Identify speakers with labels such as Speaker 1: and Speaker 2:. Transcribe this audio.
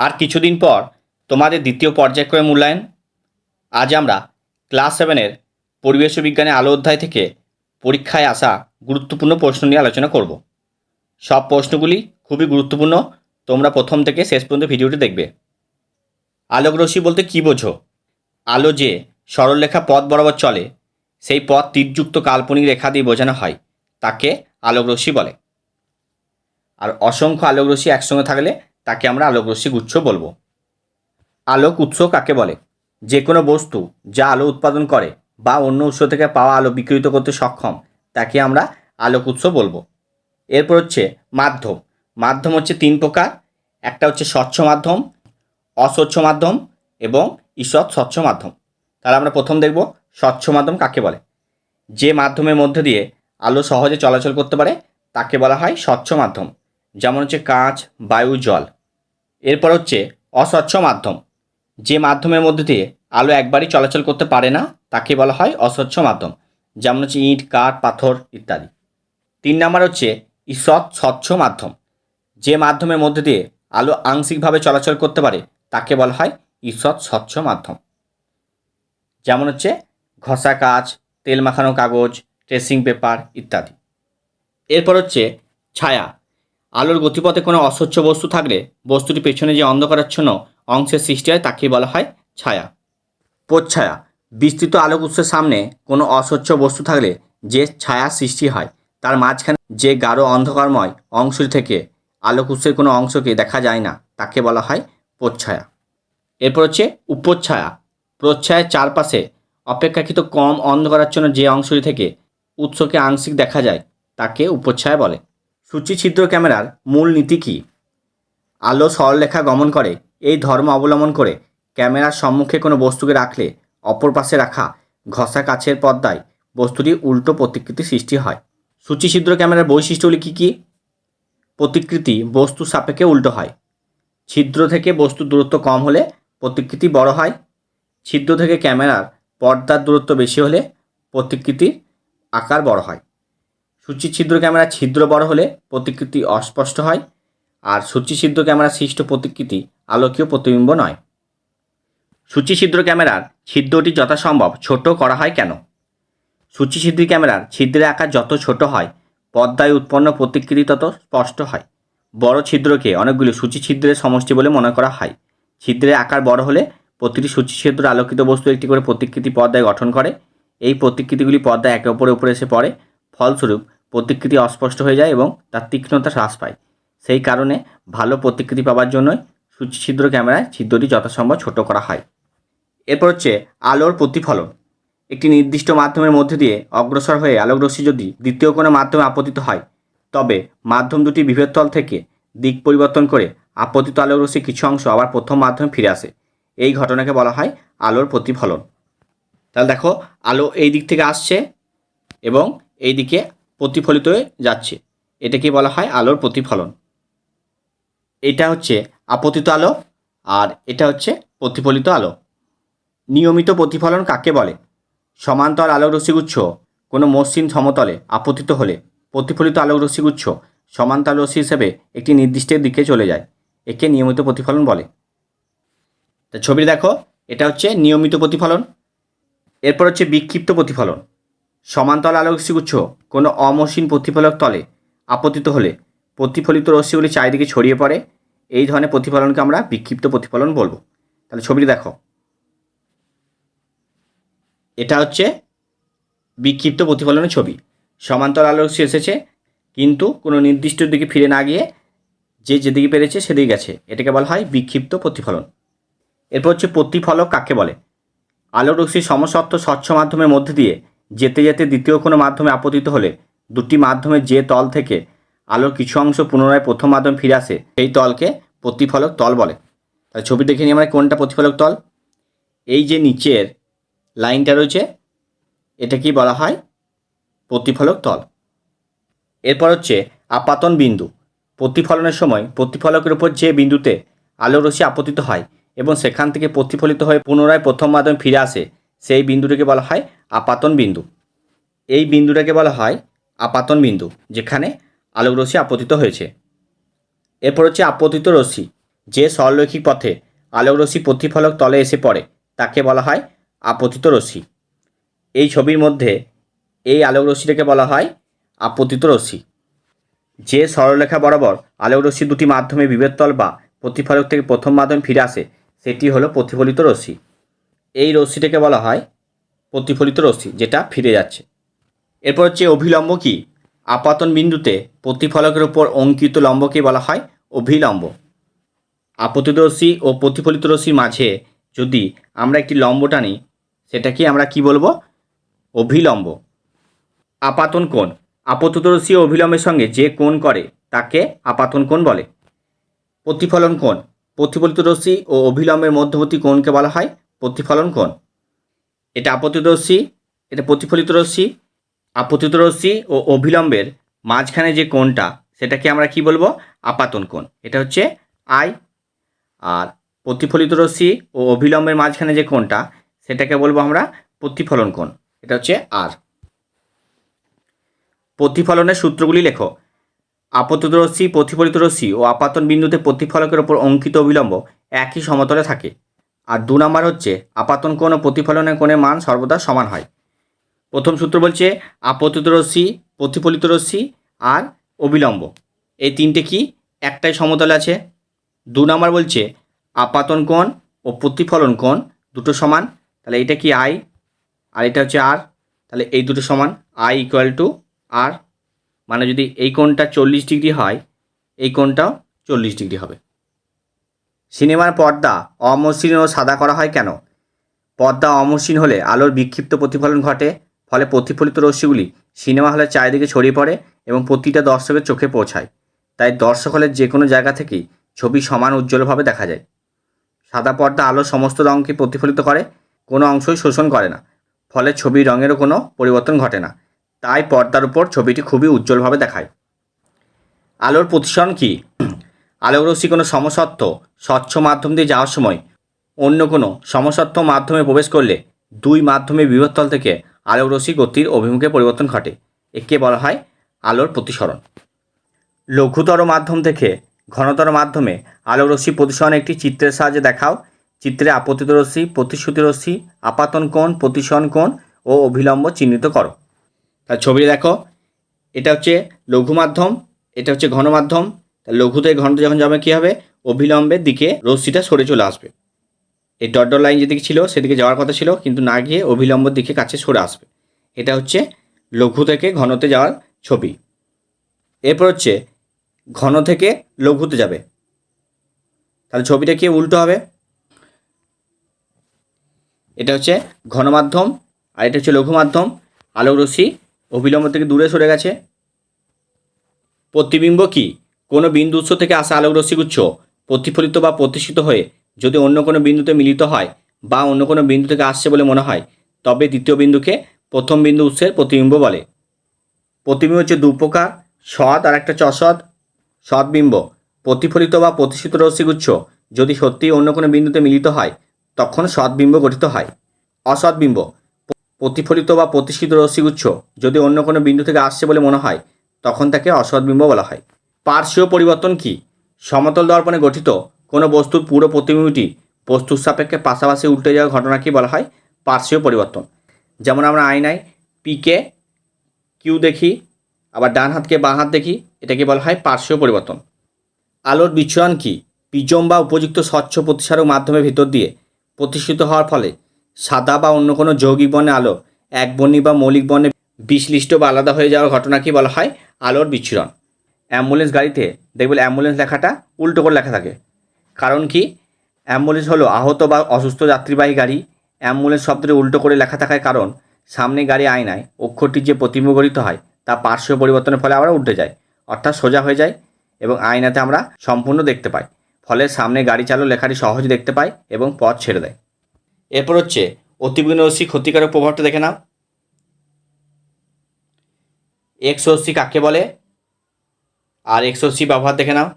Speaker 1: আর কিছুদিন পর তোমাদের দ্বিতীয় পর্যায়ক্রমে মূল্যায়ন। আজ আমরা ক্লাস সেভেনের পরিবেশ ও বিজ্ঞানের আলো অধ্যায় থেকে পরীক্ষায় আসা গুরুত্বপূর্ণ প্রশ্ন নিয়ে আলোচনা করব। সব প্রশ্নগুলি খুবই গুরুত্বপূর্ণ। তোমরা প্রথম থেকে শেষ পর্যন্ত ভিডিওটি দেখবে। আলোক রশ্মি বলতে কী বোঝো? আলো যে সরলরেখা পথ বরাবর চলে, সেই পথ তীরযুক্ত কাল্পনিক রেখা দিয়ে বোঝানো হয়, তাকে আলোক রশ্মি বলে। আর অসংখ্য আলোক রশ্মি একসঙ্গে থাকলে তাকে আমরা আলোক রশ্মি গুচ্ছ বলব। আলোক উৎস কাকে বলে? যে কোনো বস্তু যা আলো উৎপাদন করে বা অন্য উৎস থেকে পাওয়া আলো বিকৃত করতে সক্ষম, তাকে আমরা আলোক উৎস বলব। এরপর হচ্ছে মাধ্যম। মাধ্যম হচ্ছে তিন প্রকার। একটা হচ্ছে স্বচ্ছ মাধ্যম, অস্বচ্ছ মাধ্যম এবং ঈষৎ স্বচ্ছ মাধ্যম। তাহলে আমরা প্রথম দেখব স্বচ্ছ মাধ্যম কাকে বলে। যে মাধ্যমের মধ্যে দিয়ে আলো সহজে চলাচল করতে পারে, তাকে বলা হয় স্বচ্ছ মাধ্যম। যেমন হচ্ছে কাঁচ, বায়ু, জল। এরপর হচ্ছে অস্বচ্ছ মাধ্যম। যে মাধ্যমের মধ্যে দিয়ে আলো একবারই চলাচল করতে পারে না, তাকে বলা হয় অস্বচ্ছ মাধ্যম। যেমন হচ্ছে ইট, কাঠ, পাথর ইত্যাদি। তিন নাম্বার হচ্ছে ঈষৎ স্বচ্ছ মাধ্যম। যে মাধ্যমের মধ্যে দিয়ে আলো আংশিকভাবে চলাচল করতে পারে, তাকে বলা হয় ঈষৎ স্বচ্ছ মাধ্যম। যেমন হচ্ছে ঘষা কাচ, তেল মাখানো কাগজ ট্রেসিং পেপার ইত্যাদি। এরপর হচ্ছে ছায়া। আলোর গতিপথে কোনো অস্বচ্ছ বস্তু থাকলে বস্তুটি পেছনে যে অন্ধকারাচ্ছন্ন অংশের সৃষ্টি হয় তাকে বলা হয় ছায়া। প্রচ্ছায়া বিস্তৃত আলোক উৎসের সামনে কোনো অস্বচ্ছ বস্তু থাকলে যে ছায়া সৃষ্টি হয়, তার মাঝখানে যে গাঢ় অন্ধকারময় অংশ থেকে আলোক উৎসের কোনো অংশকে দেখা যায় না, তাকে বলা হয় প্রচ্ছায়া এরপর হচ্ছে উপচ্ছায়া প্রচ্ছায়ার চারপাশে অপেক্ষাকৃত কম অন্ধকারাচ্ছন্ন যে অংশটি থেকে উৎসকে আংশিক দেখা যায়, তাকে উপচ্ছায়া বলে। সূচিছিদ্র ক্যামেরার মূল নীতি কী? আলো সরলরেখা গমন করে, এই ধর্ম অবলম্বন করে ক্যামেরার সম্মুখে কোনো বস্তুকে রাখলে অপর পাশে রাখা ঘষা কাছের পর্দায় বস্তুটি উল্টো প্রতিকৃতি সৃষ্টি হয়। সূচিছিদ্র ক্যামেরার বৈশিষ্ট্যগুলি কী কী? প্রতিকৃতি বস্তু সাপেক্ষে উল্টো হয়। ছিদ্র থেকে বস্তুর দূরত্ব কম হলে প্রতিকৃতি বড় হয়। ছিদ্র থেকে ক্যামেরার পর্দার দূরত্ব বেশি হলে প্রতিকৃতির আকার বড় হয়। সূচি ছিদ্র ক্যামেরার ছিদ্র বড় হলে প্রতিকৃতি অস্পষ্ট হয়, আর সূচি ছিদ্র ক্যামেরার সৃষ্ট প্রতিকৃতি আলোকীয় প্রতিবিম্ব নয়। সূচি ছিদ্র ক্যামেরার ছিদ্রটি যথাসম্ভব ছোট করা হয় কেন? সূচি ছিদ্র ক্যামেরার ছিদ্রের আকার যত ছোট হয় পর্দায় উৎপন্ন প্রতিকৃতি তত স্পষ্ট হয়। বড় ছিদ্রকে অনেকগুলি সূচি ছিদ্রের সমষ্টি বলে মনে করা হয়। ছিদ্রের আকার বড় হলে প্রতিটি সূচি ছিদ্র আলোকিত বস্তু একটি করে প্রতিকৃতি পর্দায় গঠন করে। এই প্রতিকৃতিগুলি পর্দায় একে অপরের উপরে এসে পড়ে ফলস্বরূপ প্রতিকৃতি অস্পষ্ট হয়ে যায় এবং তার তীক্ষ্ণতা হ্রাস পায়। সেই কারণে ভালো প্রতিকৃতি পাওয়ার জন্যই সূচি ছিদ্র ক্যামেরায় ছিদ্রটি যথাসম্ভব ছোট করা হয়। এরপর হচ্ছে আলোর প্রতিফলন। একটি নির্দিষ্ট মাধ্যমের মধ্যে দিয়ে অগ্রসর হয়ে আলোকরশ্মি যদি দ্বিতীয় কোনো মাধ্যমে আপতিত হয়, তবে মাধ্যম দুটি বিভেদতল থেকে দিক পরিবর্তন করে আপতিত আলোকরশ্মি কিছু অংশ আবার প্রথম মাধ্যমে ফিরে আসে। এই ঘটনাকে বলা হয় আলোর প্রতিফলন। তাহলে দেখো, আলো এই দিক থেকে আসছে এবং এই দিকে প্রতিফলিত হয়ে যাচ্ছে। এটাকে বলা হয় আলোর প্রতিফলন। এটা হচ্ছে আপতিত আলো আর এটা হচ্ছে প্রতিফলিত আলো। নিয়মিত প্রতিফলন কাকে বলে? সমান্তর আলোক রশ্মিগুচ্ছ কোনো মসৃণ সমতলে আপতিত হলে প্রতিফলিত আলোক রশ্মিগুচ্ছ সমান্তর রশ্মি হিসেবে একটি নির্দিষ্ট দিকে চলে যায়, একে নিয়মিত প্রতিফলন বলে। তা ছবি দেখো, এটা হচ্ছে নিয়মিত প্রতিফলন। এরপর হচ্ছে বিক্ষিপ্ত প্রতিফলন। সমান্তর আলোক রশ্মিগুচ্ছ কোনো অমসৃণ প্রতিফলক তলে আপতিত হলে প্রতিফলিত রশ্মিগুলি চারিদিকে ছড়িয়ে পড়ে। এই ধরনের প্রতিফলনকে আমরা বিক্ষিপ্ত প্রতিফলন বলব। তাহলে ছবিটি দেখো। এটা হচ্ছে বিক্ষিপ্ত প্রতিফলনের ছবি। সমান্তর আলো রশ্মি এসেছে, কিন্তু কোনো নির্দিষ্ট দিকে ফিরে না গিয়ে যে যেদিকে পেরেছে সেদিকে গেছে। এটাকে বলা হয় বিক্ষিপ্ত প্রতিফলন। এরপর হচ্ছে প্রতিফলক কাকে বলে? আলো রশ্মি সমসত্ব স্বচ্ছ মাধ্যমের মধ্যে দিয়ে যেতে যেতে দ্বিতীয় কোনো মাধ্যমে আপতিত হলে দুটি মাধ্যমের যে তল থেকে আলোর কিছু অংশ পুনরায় প্রথম মাধ্যমে ফিরে আসে, সেই তলকে প্রতিফলক তল বলে। তাহলে ছবি দেখে নিই আমরা কোনটা প্রতিফলক তল। এই যে নিচের লাইনটা রয়েছে এটা কি বলা হয় প্রতিফলক তল। এরপর হচ্ছে আপাতন বিন্দু। প্রতিফলনের সময় প্রতিফলকের উপর যে বিন্দুতে আলো রশ্মি আপতিত হয় এবং সেখান থেকে প্রতিফলিত হয়ে পুনরায় প্রথম মাধ্যমে ফিরে আসে সেই বিন্দুটাকে বলা হয় আপাতন বিন্দু। এই বিন্দুটাকে বলা হয় আপাতন বিন্দু, যেখানে আলোক রশ্মি আপতিত হয়েছে। এরপর হচ্ছে আপতিত রশ্মি, যে সরলরৈখিক পথে আলোকরশ্মি প্রতিফলক তলে এসে পড়ে, তাকে বলা হয় আপতিত রশ্মি। এই ছবির মধ্যে এই আলোকরশ্মিটাকে বলা হয় আপতিত রশ্মি। যে সরলরেখা বরাবর আলোকরশ্মি দুটি মাধ্যমে বিভেদতল বা প্রতিফলক থেকে প্রথম মাধ্যমে ফিরে আসে, সেটি হলো প্রতিফলিত রশ্মি। এই রশ্মিটাকে বলা হয় প্রতিফলিত রশ্মি, যেটা ফিরে যাচ্ছে। এরপর হচ্ছে অভিলম্ব কি? আপাতন বিন্দুতে প্রতিফলকের উপর অঙ্কিত লম্বকে বলা হয় অভিলম্ব। আপতিত রশ্মি ও প্রতিফলিত রশ্মির মাঝে যদি আমরা একটি লম্ব টানি, সেটাকে আমরা কি বলব? অভিলম্ব। আপাতন কোণ। আপতিত রশ্মি ও অভিলম্বের সঙ্গে যে কোণ করে, তাকে আপাতন কোণ বলে। প্রতিফলন কোণ। প্রতিফলিত রশ্মি ও অভিলম্বের মধ্যবর্তী কোণকে বলা হয় প্রতিফলন কোণ? এটা আপতিত রশ্মি, এটা প্রতিফলিত রশ্মি, আপতিত রশ্মি ও অভিলম্বের মাঝখানে যে কোণটা, সেটাকে আমরা কি বলব? আপাতন কোণ। এটা হচ্ছে আই আর প্রতিফলিত রশ্মি ও অভিলম্বের মাঝখানে যে কোণটা, সেটাকে বলব আমরা প্রতিফলন কোণ। এটা হচ্ছে আর প্রতিফলনের সূত্রগুলি লেখো। আপতিত রশ্মি, প্রতিফলিত রশ্মি ও আপাতন বিন্দুতে প্রতিফলকের ওপর অঙ্কিত অবিলম্ব একই সমতলে থাকে। আর দু নম্বর হচ্ছে, আপাতন কোণ ও প্রতিফলনের কোণের মান সর্বদা সমান হয়। প্রথম সূত্র বলছে, আপতিত রশ্মি, প্রতিফলিত রশ্মি আর অবিলম্ব। এই তিনটে কি একটাই সমতল আছে? দু নম্বর বলছে, আপাতন কোণ ও প্রতিফলন কোণ দুটো সমান, তাহলে এটা কি আই? আর এটা হচ্ছে আর, তাহলে এই দুটো সমান, আই ইকুয়াল টু আর। মানে যদি এই কোণটা চল্লিশ ডিগ্রি হয়, এই কোণটাও চল্লিশ ডিগ্রি হবে। সিনেমার পর্দা অমসৃণ ও সাদা করা হয় কেন? পর্দা অমসৃণ হলে আলোর বিক্ষিপ্ত প্রতিফলন ঘটে, ফলে প্রতিফলিত রশ্মিগুলি সিনেমা হলের চারিদিকে ছড়িয়ে পড়ে এবং প্রতিটা দর্শকের চোখে পৌঁছায়। তাই দর্শক হলের যে কোনো জায়গা থেকেই ছবি সমান উজ্জ্বলভাবে দেখা যায়। সাদা পর্দা আলোর সমস্ত রঙকে প্রতিফলিত করে, কোনো অংশই শোষণ করে না, ফলে ছবির রঙেরও কোনো পরিবর্তন ঘটে না। তাই পর্দার উপর ছবিটি খুবই উজ্জ্বলভাবে দেখায়। আলোর প্রতিসরণ কি? আলোক রশ্মি কোনো সমসত্ব স্বচ্ছ মাধ্যম দিয়ে যাওয়ার সময় অন্য কোনো সমসত্ব মাধ্যমে প্রবেশ করলে দুই মাধ্যমে বিভবতল থেকে আলোক রশ্মি গতির অভিমুখে পরিবর্তন ঘটে, একে বলা হয় আলোর প্রতিসরণ। লঘুতর মাধ্যম থেকে ঘনতর মাধ্যমে আলোক রশ্মি প্রতিসরণ একটি চিত্রের সাহায্যে দেখাও। চিত্রে আপতিত রশ্মি, প্রতিশ্রুতি রশ্মি, আপাতন কোণ, প্রতিসরণ কোণ ও অভিলম্ব চিহ্নিত করো। তার ছবি দেখো। এটা হচ্ছে লঘু মাধ্যম, এটা হচ্ছে ঘন মাধ্যম তা লঘু থেকে ঘনতে যখন যাবে কী হবে? অভিলম্বের দিকে রশ্মিটা সরে চলে আসবে। এই ডট লাইন যেদিকে ছিল, সেদিকে যাওয়ার কথা ছিল, কিন্তু না গিয়ে অভিলম্বর দিকে কাছে সরে আসবে। এটা হচ্ছে লঘু থেকে ঘনতে যাওয়ার ছবি। এরপর হচ্ছে ঘন থেকে লঘুতে যাবে। তাহলে ছবিটা কি উল্টো হবে? এটা হচ্ছে ঘন মাধ্যম আর এটা হচ্ছে লঘু মাধ্যম। আলোক রশ্মি অবিলম্ব থেকে দূরে সরে গেছে। প্রতিবিম্ব কি? কোনো বিন্দু উৎস থেকে আসা আলোক রশ্মিগুচ্ছ প্রতিফলিত বা প্রতিষ্ঠিত হয়ে যদি অন্য কোনো বিন্দুতে মিলিত হয় বা অন্য কোনো বিন্দু থেকে আসছে বলে মনে হয়, তবে দ্বিতীয় বিন্দুকে প্রথম বিন্দু উৎসের প্রতিবিম্ব বলে। প্রতিবিম্ব হচ্ছে দু প্রকার, সৎ আর একটা চসৎ সৎবিম্ব প্রতিফলিত বা প্রতিষ্ঠিত রশ্মিগুচ্ছ যদি সত্যিই অন্য কোনো বিন্দুতে মিলিত হয়, তখন সৎবিম্ব গঠিত হয়। অসৎবিম্ব প্রতিফলিত বা প্রতিষ্ঠিত রশ্মিগুচ্ছ যদি অন্য কোনো বিন্দু থেকে আসছে বলে মনে হয়, তখন তাকে অসৎবিম্ব বলা হয়। পার্শ্বীয় পরিবর্তন কি? সমতল দর্পণে গঠিত কোনো বস্তুর পুরো প্রতিবিম্বটি বস্তুর সাপেক্ষে পাশাপাশি উল্টে যাওয়ার ঘটনাকে বলা হয়? পার্শ্বীয় পরিবর্তন। যেমন আমরা আয়নায় পিকে কিউ দেখি, আবার ডান হাতকে বাঁ হাত দেখি এটাকে বলা হয়? পার্শ্বীয় পরিবর্তন। আলোর বিচ্ছুরণ কি? পিজম বা উপযুক্ত স্বচ্ছ প্রতিসারক মাধ্যমে ভিতর দিয়ে প্রতিষ্ঠিত হওয়ার ফলে সাদা বা অন্য কোনো যৌগিক বর্ণে আলো এক বর্ণী বা মৌলিক বর্ণে বিশ্লিষ্ট বা আলাদা হয়ে যাওয়ার ঘটনাকে বলা হয়? আলোর বিচ্ছুরণ। অ্যাম্বুলেন্স গাড়িতে দেখবেন অ্যাম্বুলেন্স লেখাটা উল্টো করে লেখা থাকে। কারণ কি? অ্যাম্বুলেন্স হলো আহত বা অসুস্থ যাত্রীবাহী গাড়ি। অ্যাম্বুলেন্স শব্দটি উল্টো করে লেখা থাকার কারণ সামনে গাড়ি আয়নায় অক্ষরটি যে প্রতিবিম্ব গঠিত হয়, তা পার্শ্ব পরিবর্তনের ফলে আবার উল্টে যায়, অর্থাৎ সোজা হয়ে যায় এবং আয়নাতে আমরা সম্পূর্ণ দেখতে পাই। ফলে সামনে গাড়ি চালু লেখাটি সহজে দেখতে পাই এবং পথ ছেড়ে দেয়। এরপর হচ্ছে অতিবিঘ্ন রশ্মি ক্ষতিকারক প্রভাবটা দেখে নাও। এক্স কাকে বলে? আর এক্স সি ব্যবহার দেখে নাও।